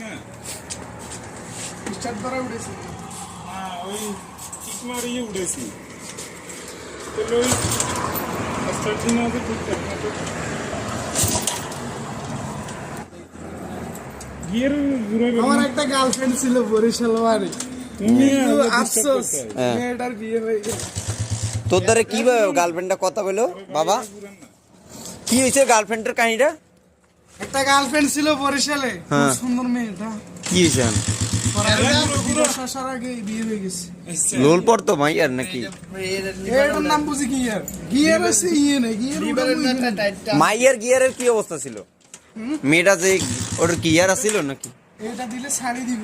না দ্বারা উঠেছে হ্যাঁ ওই কিক মারিয়ে উঠেছি তাহলে ওই স্টার্টিং হবে ঠিকঠাক মতো গিয়ার ঘুরে আমার একটা গার্লফ্রেন্ড ছিল বরিশাল বাড়ি আফসোস। হ্যাঁ। মেয়েটার বিয়ে হয়ে গেছে। তোর দ্বারা কি গার্লফ্রেন্ডটা কথা বলো বাবা। কি হয়েছে গার্লফ্রেন্ডের কাহিনীটা? একটা গার্লফ্রেন্ড ছিল বরিশালে। হ্যাঁ। সুন্দর মেয়েটা। কি হয়েছে? বিদেশ আসার আগে বিয়ে হয়ে গেছে। লোল পড়তো মাই আর নাকি? নাম বুঝি গিয়ার। গিয়ার আছে ইয়ে নেই গিয়ার মাইয়ার গিয়ারের কি অবস্থা ছিল? মেয়েটা যে ওর গিয়ার আছিল নাকি? এটা দিলে শাড়ি দিব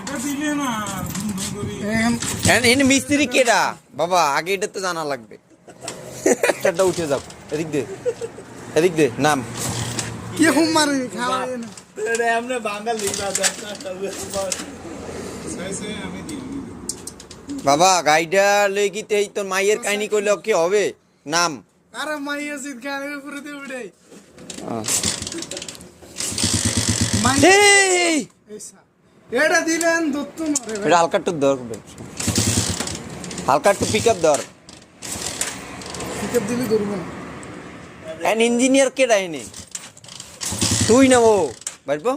এটা দিলে না ধুম ধুম করি। এখন এনে মিস্ত্রি কেডা? বাবা আগে এটা তো জানা লাগবে। একটা উঠে যাও। এদিক দে এদিক দে নাম। কি হুম মারে খাওয়া না ছয় ছয় আমি দিই বাবা গাইডা কি তেই তোর মাইয়ের কাহিনী কইলে কি হবে? নাম। আরে মাইয়া জিত গানের উপরে দিয়ে উঠে। এই। এটা দিলেন দত্ত মারে। এটা হালকা একটু দর হালকা একটু পিক আপ দর পিকআপ দিলে ধরবো না। এন ইঞ্জিনিয়ার কে এনে তুই না ও? বাড়বো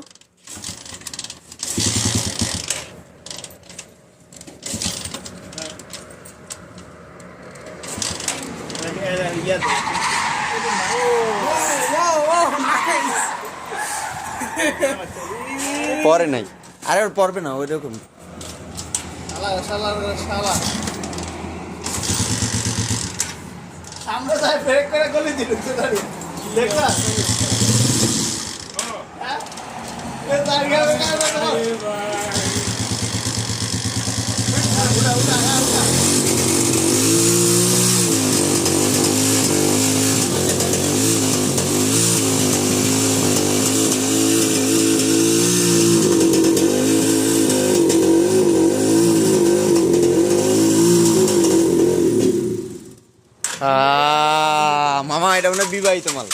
পরে নাই। আরে ওর পড়বে না, ওই রকম। শালা শালা শালা। সামনে যায় ব্রেক করে গলি দিল তো দাঁড়িয়ে। দেখলা? হ্যাঁ? এ দাঁড়িয়ে গেল কার কথা এ ভাই। উঠা উঠা। মামা এটা মনে বিবাহিত মাল।